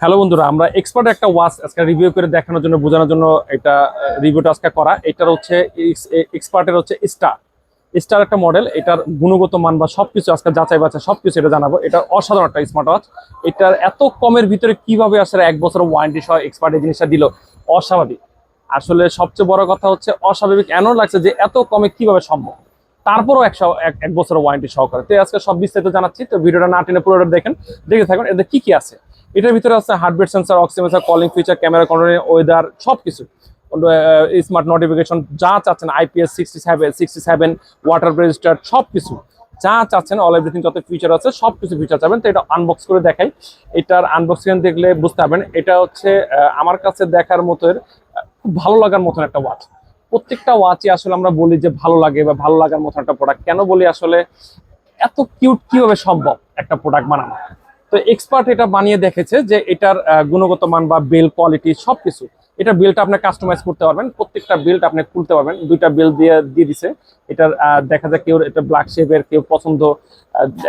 Hello বন্ধুরা, আমরা expert একটা ওয়াচ আজকে রিভিউ করে দেখানোর জন্য, বোঝানোর জন্য এটা রিভিউটা আজকে করা। এটার হচ্ছে এক্সপার্টের হচ্ছে স্টার স্টার একটা মডেল এটার গুণগত মান বা সবকিছু আজকে যাচাই বাছাই, সবকিছু এটা জানাব। এটা অসাধারণ একটা স্মার্ট ওয়াচ এটার এত কমের ভিতরে কীভাবে আসলে এক বছর ওয়ারেন্টি সহ এক্সপার্ট এই জিনিসটা দিল, অস্বাভাবিক। আসলে সবচেয়ে বড় কথা হচ্ছে, অস্বাভাবিক এমন লাগছে যে এত কমে কীভাবে সম্ভব? তারপরও একশো এক বছরের ওয়ারেন্টি সহকারে। তো আজকে সব বিস্তারিত জানাচ্ছি। তো ভিডিওটা না টেনে পুরোটা দেখেন। দেখে থাকুন, এতে কি কি আছে। এটার ভিতরে আছে heartbeat sensor অক্সিমেন্সার calling feature camera controlling weather সব কিছু স্মার্ট নোটিফিকেশন যা চাচ্ছেন IPS sixty seven sixty seven water register সব কিছু যা চাচ্ছেন অল এভরিথিং যত ফিচার আছে সব কিছু ফিচার চাবেন। তো এটা আনবক্স করে দেখাই। এটার আনবক্সিং দেখলে বুঝতে পারবেন। এটা হচ্ছে আমার কাছে দেখার মতো খুব ভালো লাগার মতন একটা ওয়াচ প্রত্যেকটা ওয়াচই আসলে আমরা বলি যে ভালো লাগে বা ভালো লাগার মতো একটা প্রোডাক্ট কেন বলি আসলে এত কিউট কীভাবে সম্ভব একটা প্রোডাক্ট বানানো? তো এক্সপার্ট এটা বানিয়ে দেখেছে যে এটার গুণগত মান বা বেল কোয়ালিটি সবকিছু এটা বিলটা আপনি কাস্টমাইজ করতে পারবেন, প্রত্যেকটা বিলটা আপনি খুলতে পারবেন, দুইটা বিল দিয়ে দিয়ে দিছে। এটার দেখা যায় কেউ, এটা ব্ল্যাক শেপের কেউ পছন্দ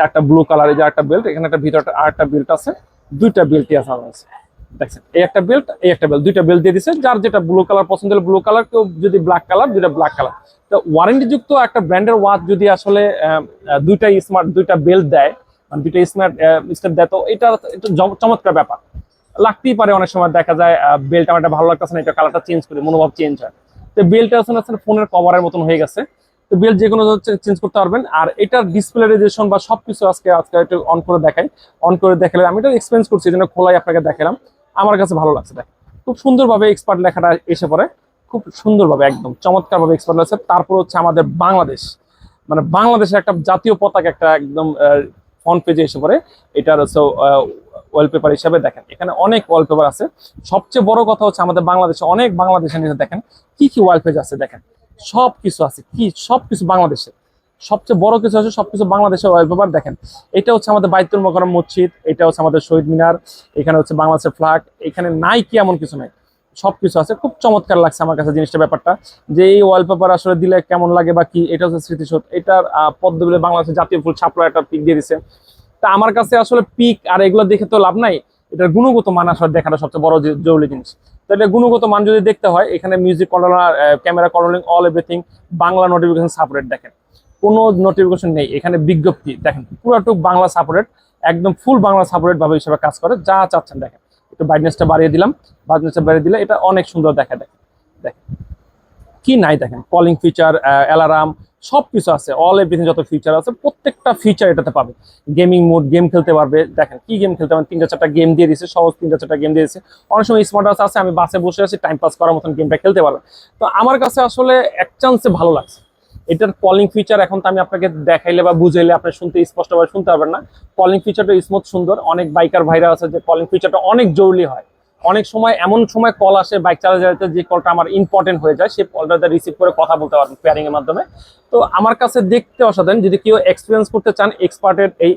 একটা ব্লু কালার এই যে একটা বেল্ট এখানে একটা ভিতরে আর একটা বেল্ট আছে, দুইটা বেল্টই আছে। কাছে দেখছেন, এই একটা বেল্ট এই একটা বেল্ট দুইটা বেল্ট দিয়ে দিছে, যার যেটা ব্লু কালার পছন্দ হলে ব্লু কালার কেউ যদি ব্ল্যাক কালার দুইটা ব্ল্যাক কালার তো ওয়ারেন্টি যুক্ত একটা ব্র্যান্ডের ওয়াচ যদি আসলে দুইটা স্মার্ট দুইটা বেল্ট দেয় মানে দুইটা স্মার্ট স্টেপ দেয়, তো এটা চমৎকার ব্যাপার। লাগতেই পারে অনেক সময় দেখা যায় বেল্ট আমার এটা ভালো লাগতেছে না, এটা কালারটা চেঞ্জ করে, মনোভাব চেঞ্জ হয়। তো বেল্টটা আসলে ফোনের কভারের মতন হয়ে গেছে। তো বেল্ট যে কোনো চেঞ্জ করতে পারবেন। আর এটার ডিসপ্লে রেজেশন বা সবকিছু আজকে আজকে একটু অন করে দেখাই। অন করে দেখালে আমি এটা এক্সপেরিয়েন্স করছি, এই জন্য খোলাই আপনাকে দেখালাম। আমার কাছে ভালো লাগছে, দেখ। খুব সুন্দরভাবে এক্সপার্ট লেখাটা এসে পড়ে। খুব সুন্দরভাবে, একদম চমৎকারভাবে এক্সপার্ট লাগছে তারপর হচ্ছে আমাদের বাংলাদেশ। মানে বাংলাদেশের একটা জাতীয় পতাকা একটা একদম ফ্রন্ট পেজে এসে পড়ে। এটার হচ্ছে ওয়ালপেপার হিসাবে দেখেন। এখানে অনেক ওয়ালপেপার আছে। সবচেয়ে বড় কথা হচ্ছে আমাদের বাংলাদেশে, অনেক বাংলাদেশের দেখেন, কি কি ওয়ালপেজ আছে দেখেন। সব কিছু আছে, কি সব কিছু বাংলাদেশে। সবচেয়ে বড় কিছু আছে, সবকিছু বাংলাদেশের ওয়ালপেপার দেখেন। এটা হচ্ছে আমাদের বাইতুল মকরম মসজিদ, এটা হচ্ছে আমাদের শহীদ মিনার, এখানে হচ্ছে বাংলাদেশের ফ্ল্যাগ এখানে নাই কি এমন কিছু নাই। সবকিছু আছে, খুব চমৎকার লাগছে আমার কাছে জিনিসটা, ব্যাপারটা। যে এই ওয়ালপেপার আসলে দিলে কেমন লাগে বা কি, এটা হচ্ছে স্মৃতিসৌধ। এটার পদ্ম বিলে বাংলাদেশের জাতীয় ফুল ছাপড়া একটা পিক দিয়ে দিছে। তা আমার কাছে আসলে পিক আর এগুলো দেখে তো লাভ নাই, এটার গুণগত মান আসলে দেখাটা সবচেয়ে বড় জরুরি জিনিস। তো এটা গুণগত মান যদি দেখতে হয়, এখানে music controller camera controlling all everything Bangla notification supported দেখেন। কোনো নোটিফিকেশন নেই। এখানে বিজ্ঞপ্তি, দেখেন, পুরোটুক বাংলা সাপোর্টেড একদম ফুল বাংলা সাপোর্টেড ভাবে হিসেবে কাজ করে, যা চাচ্ছেন দেখেন। একটু ব্রাইটনেসটা বাড়িয়ে দিলাম ব্রাইটনেসটা বাড়িয়ে দিলে এটা অনেক সুন্দর দেখা দেখেন দেখেন, কি নাই দেখেন কলিং ফিচার অ্যালার্ম সব কিছু আছে অল এভরিথিং যত ফিচার আছে, প্রত্যেকটা ফিচার এটাতে পাবে। গেমিং মোড গেম খেলতে পারবে, দেখেন, কি গেম খেলতে পারবেন তিনটা চারটা গেম দিয়ে দিচ্ছে সহজ তিনটা চারটা গেম দিয়ে দিচ্ছে অনেক সময় স্মার্ট আছে, আমি বাসে বসে আছি টাইম পাস করার মতন গেমটা খেলতে পারবেন তো আমার কাছে আসলে এক চান্সে ভালো লাগছে। এটার কলিং ফিচার এখন তো আমি আপনাকে দেখাইলে বা বুঝাইলে আপনি শুনতে স্পষ্টভাবে শুনতে পারবেন না। কলিং ফিচারটা স্মুথ সুন্দর। অনেক বাইকার ভাইরা আছে যে কলিং ফিচারটা অনেক জরুরি হয়। অনেক সময় এমন সময় কল আসে বাইক চালাতে চালাতে যে কলটা আমার ইম্পর্টেন্ট হয়ে যায়, সেই কলটাতে রিসিভ করে কথা বলতে পারবেন পেয়ারিং এর মাধ্যমে। তো আমার কাছে দেখতে অসাধারণ, যদি কেউ এক্সপিরিয়েন্স করতে চান এক্সপার্টের এই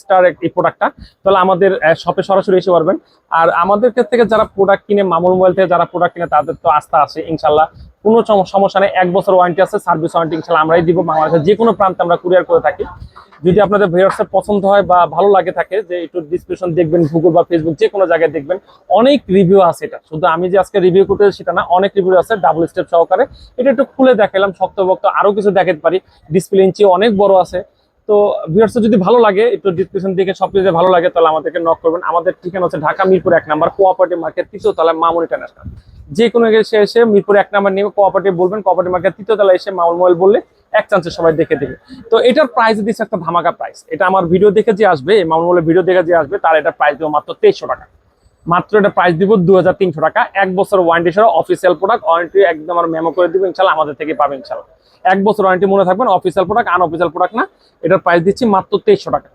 স্টার এই প্রোডাক্টটা তাহলে আমাদের শপে সরাসরি এসে পারবেন। আর আমাদের থেকে যারা প্রোডাক্ট কিনে মামুল মোবাইল থেকে যারা প্রোডাক্ট কিনে, তাদের তো আস্থা আছে, ইনশাল্লাহ। কোনো সমস্যা নেই। এক বছর ওয়ারেন্টি আছে সার্ভিস ওয়ারেন্টি ইনশাল্লাহ আমরাই দিব। বাংলাদেশের যে কোনো প্রান্তে আমরা কুরিয়ার করে থাকি। যদি আপনাদের ভিউয়ার্সে পছন্দ হয় বা ভালো লাগে থাকে, যে একটু ডিসক্রিপশন দেখবেন গুগল বা ফেসবুক যে কোনো জায়গায় দেখবেন, অনেক রিভিউ আছে এটা। শুধু আমি যে আজকে রিভিউ করতে সেটা না, অনেক রিভিউ আছে ডাবল স্টেপ সহকারে। এটা একটু খুলে দেখালাম শক্তভক্ত আরও কিছু দেখাতে পারি। ডিসপ্লে ইঞ্চি অনেক বড় আছে। তো ভিউয়ার্স যদি ভালো লাগে, একটু ডিসক্রিপশন দেখে সব কিছু ভালো লাগে, তাহলে আমাদেরকে নক করবেন। আমাদের ঠিকানা হচ্ছে ঢাকা মিরপুর এক নাম্বার কোঅপারেটিভ মার্কেট তৃতীয় তলায় মামুন ইন্টারন্যাশনাল যে কোনো এসে এসে মিরপুর এক নাম্বার নিয়ে কোঅপারেটিভ বলবেন কোঅপারেটিভ মার্কেট তৃতীয় তলায় এসে মামুল মোবাইল বললে এক চান্সে সবাই দেখে দেবে। তো এটার প্রাইস দিচ্ছে একটা ধামাকা প্রাইস এটা আমার ভিডিও দেখে যে আসবে মামুন মোবাইলের ভিডিও দেখে যে আসবে, তার এটা প্রাইস দেবো মাত্র তেইশশো টাকা। মাত্র এটা প্রাইস দিব দু টাকা। এক বছর ওয়ারেন্টি সহ অফিসিয়াল প্রোডাক্ট ওয়ারেন্টি একদম আমার মেমো করে দিব ইনশাল্লাহ আমাদের থেকে পাবে ইনশাল্লাহ। এক বছর ওয়ারেন্টি মনে থাকবেন অফিসিয়াল প্রোডাক্ট আনঅফিসিয়াল প্রোডাক্ট না। এটার প্রাইস দিচ্ছি মাত্র তেইশশো টাকা।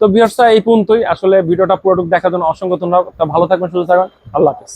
তো বিহার এই পর্যন্তই। আসলে ভিডিওটা পুরোটুক দেখার জন্য অসংখ্য ধন্যবাদ। ভালো থাকবেন, সুস্থ থাকবেন। আল্লাহ হাফিজ।